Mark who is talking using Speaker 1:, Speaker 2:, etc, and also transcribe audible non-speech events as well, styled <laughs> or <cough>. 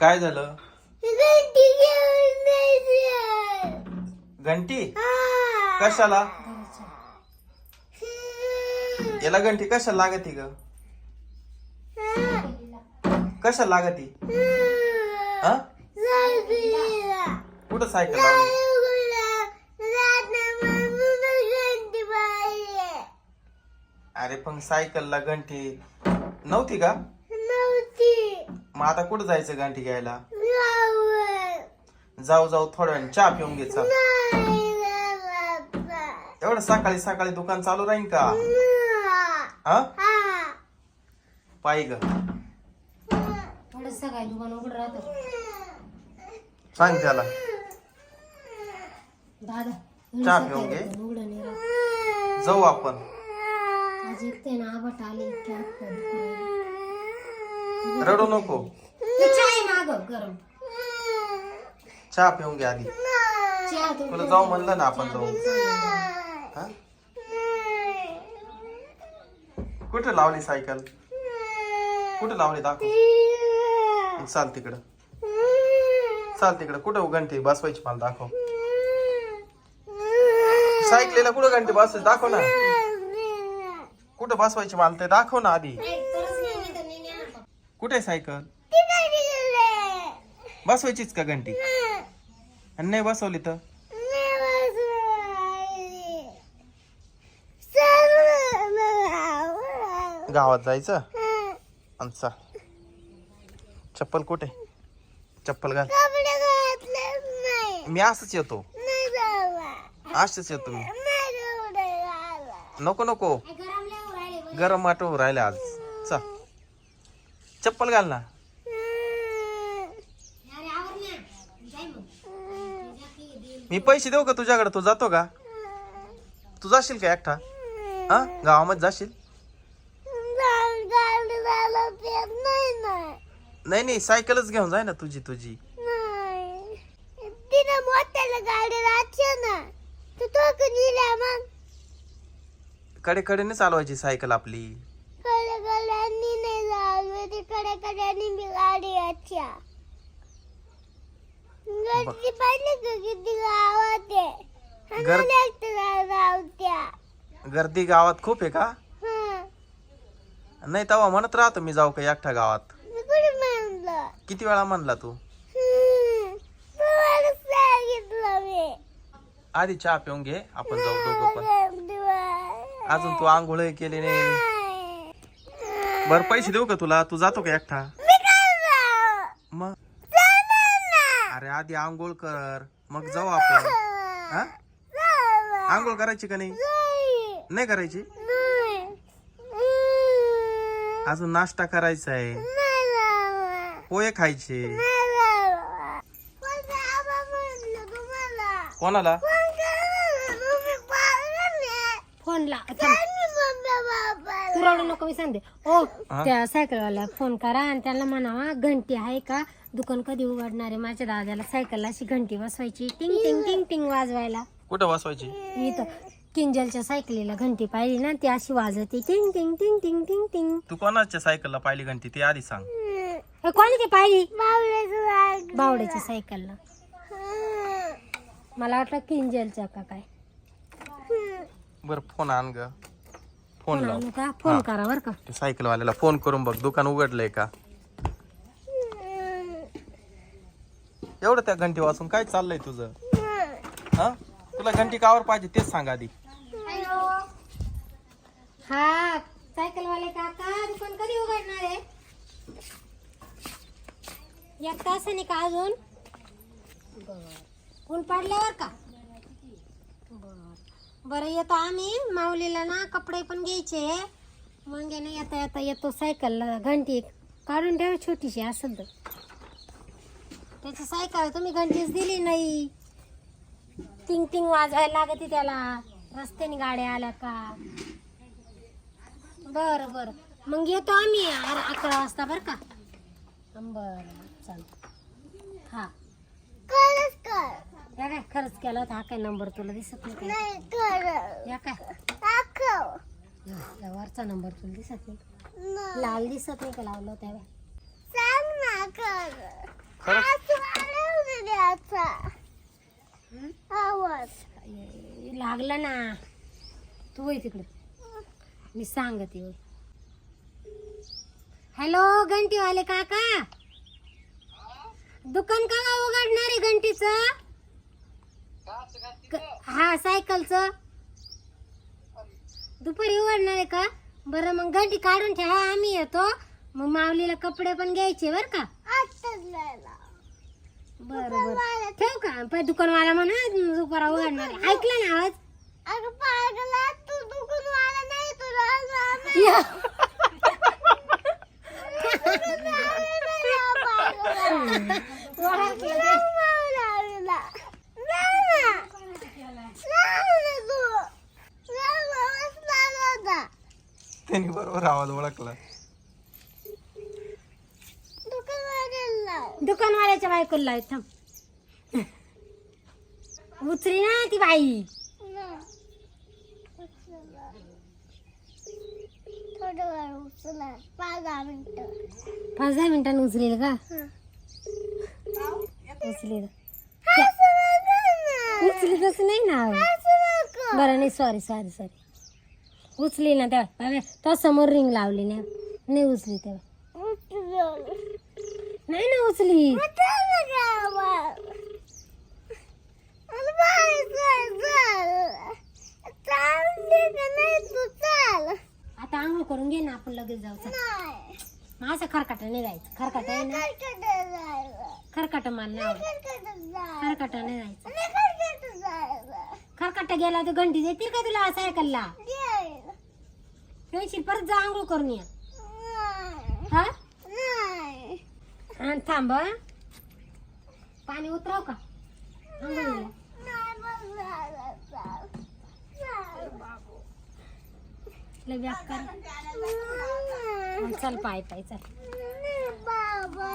Speaker 1: काय झालं
Speaker 2: घंटी.
Speaker 1: कशाला. याला घंटी कशाला लागती ग कशाला लागती. हा
Speaker 2: सायकलीला.
Speaker 1: कुठं सायकल. अरे पण सायकलला घंटी नव्हती का. मग आता कुठं जायचं घंटी घ्यायला. जाऊ. जाऊ थोड्या वेळ चहा पिऊन घे चल. एवढं सकाळी सकाळी दुकान चालू राहील का?
Speaker 2: हा.
Speaker 1: पायी ग.
Speaker 3: थोडं सकाळी दुकान उघड राहतं.
Speaker 1: सांग त्याला.
Speaker 3: दादा
Speaker 1: चहा पिऊन घे.
Speaker 3: उघडं नाही राहत.
Speaker 1: जाऊ आपण.
Speaker 3: आज एकटे ना आबट आले इतके हात पाय दुखू राहिले.
Speaker 1: रडू नको.
Speaker 3: चहा गरम.
Speaker 1: पिऊन घे आधी.
Speaker 3: चहा
Speaker 1: तुला जाऊ म्हणलं ना आपण जाऊ. हा? कुठे लावली सायकल? कुठे लावली दाखव. चाल तिकडं. चाल तिकडं. कुठं घंटी बसवायची मला दाखव. सायकलीला कुठं घंटी बसवायची दाखव ना. कुठं बसवायची मला ते दाखव ना आधी. कुठे आहे सायकल? बसवायचीच का घंटी? आणि नाही बसवली तर? गावात जायचं? आणि चाल. चप्पल कुठे? चप्पल घाल. मी असंच येतो. असंच येतो मी. नको नको. गरम वाटू राहिले आज. चप्पल घाल ना. मी पैसे देऊ का तुझ्याकडे? तू जातो का? तू जाशील का एकटा? हा? गावामध्ये जाशील?
Speaker 2: गाडी नाही ना
Speaker 1: नाही नाही सायकलच घेऊन जाय ना तुझी तुझी.
Speaker 2: गाडी ना
Speaker 1: कडे कडेने चालवायची सायकल आपली.
Speaker 2: कडे कड्यांनी मी गाडी याच्या गर्दी पाहिजे का किती गावात आहे?
Speaker 1: गर- गर्दी गावात खूप आहे का? नाही तेव्हा म्हणत राहतो मी जाऊ का एकटा गावात. किती वेळा म्हणला तू? आधी चहा पिऊन घे. आपण जाऊ दोघं पण. अजून तू आंघोळ केली नाही. बर पैसे देऊ का तुला तू जातो का एकटा
Speaker 2: मी काय जाऊ?
Speaker 1: मग. अरे आधी आंघोळ कर मग जाऊ आपण हा. आंघोळ करायची का नाही
Speaker 2: नाही.
Speaker 1: करायची
Speaker 2: नाही.
Speaker 1: अजून नाश्ता करायचा आहे. पोहे खायचे. कोणाला
Speaker 2: पण काय झालं? तुम्ही पाहिलं नाही.
Speaker 3: फोन ला थांब.
Speaker 2: त्यांनी मम्मी बाबाला.
Speaker 3: तू रडू नको मी सांगते. ओ? त्या सायकलवाला फोन करा आणि त्यांना म्हणावा घंटी आहे का? दुकान कधी उघडणार आहे? माझ्या दादाला सायकलला अशी घंटी बसवायची. टिंग टिंग टिंग टिंग वाजवायला.
Speaker 1: कुठं बसवायची?
Speaker 3: इथं किंजलच्या सायकलीला घंटी पाहिली ना ती अशी वाजवते. टिंग टिंग टिंग टिंग टिंग टिंग.
Speaker 1: तू कोणाच्या सायकलला पाहिली घंटी? ते आधी सांग.
Speaker 2: हं.
Speaker 3: ए, कोणी ती पाहिली. बावड्याच्या सायकलला.
Speaker 2: हं.
Speaker 3: मला वाटलं किंजलच्या का काय.
Speaker 1: बर फोन आण ग. फोन लाव.
Speaker 3: का? फोन करा बर का.
Speaker 1: ते सायकलवाल्याला फोन करून बघ दुकान उघडलंय का. एवढं त्या घंटी वाचून काय चाललंय तुझं?
Speaker 2: हं.
Speaker 1: तुला घंटी कावर पाहिजे तेच सांग आधी.
Speaker 3: हा सायकलवाले काका दुकान कधी उघडणार आहे? एक तासाने का अजून? ऊन पडल्यावर का? बर येतो आम्ही. माऊलीला ना कपडे पण घ्यायचे. मग ना येता येता येतो सायकलला. घंटी काढून ठेवा छोटीशी असेल तर. त्याची सायकल तुम्ही घंटीच दिली नाही. टिंग टिंग वाजवायला लागते त्याला. रस्त्याने गाड्या आल्या का? बरं बरं. मग येतो आम्ही. अकरा वाजता बरं का? बरं चालतं हा.
Speaker 2: खरंच
Speaker 3: केला होता? हा काय नंबर तुला दिसत नाही या काय?
Speaker 2: दाखव.
Speaker 3: या वरचा नंबर तुला दिसत नाही. लाल दिसत नाही का लावलं
Speaker 2: आवाज.
Speaker 3: ए, लागला ना. तू वय तिकडे. मी सांगते होय हॅलो घंटीवाले काका. दुकान का उघडणार आहे घंटीचं? क- हा सायकलचं. दुपारी उघडणार आहे का? बरं मग घंटी काढून ठेवा आम्ही येतो. मग माऊलीला कपडे पण घ्यायचे बर का? बरं बरं. ठेव का? पण दुकानवाला म्हणा दुपारा उघडणार आहे. ऐकलं ना आवाज?
Speaker 2: अगं पागला तू दुखून वाला नाही तुला आम्ही
Speaker 3: या. <laughs>
Speaker 1: त्यांनी बरोबर आवाज ओळखला.
Speaker 3: दुकानवाल्याच्या बायकोला लाव थांब. उचली ना ती बाई.
Speaker 2: थोडं वेळ उचला. पाच दहा मिनिटं.
Speaker 3: पाच दहा मिनिटांनी उचलेल का? उचलेल. उचली तसं नाही ना. बरं नाही सॉरी सॉरी सॉरी उचली ना तेव्हा तो समोर रिंग लावली ना. नाही उचली तेव्हा. नाही ना उचली. आता आंघोळ करून घे ना आपण लगेच जाऊ. मग असं खरकाटा नाही जायचं. खरकाटा आहे ना? खरकाटा नाही खरकाटा नाही जायचं. खरकाटा गेला तर घंटी देतील का तुला असं ऐकला पेन्सिल परत जा आंघोळ करून या. हा? आणि थांब हं. पाणी उतराव का? आंघोळीला लय व्याप कर. चल पाय पाय चल.
Speaker 2: बाबा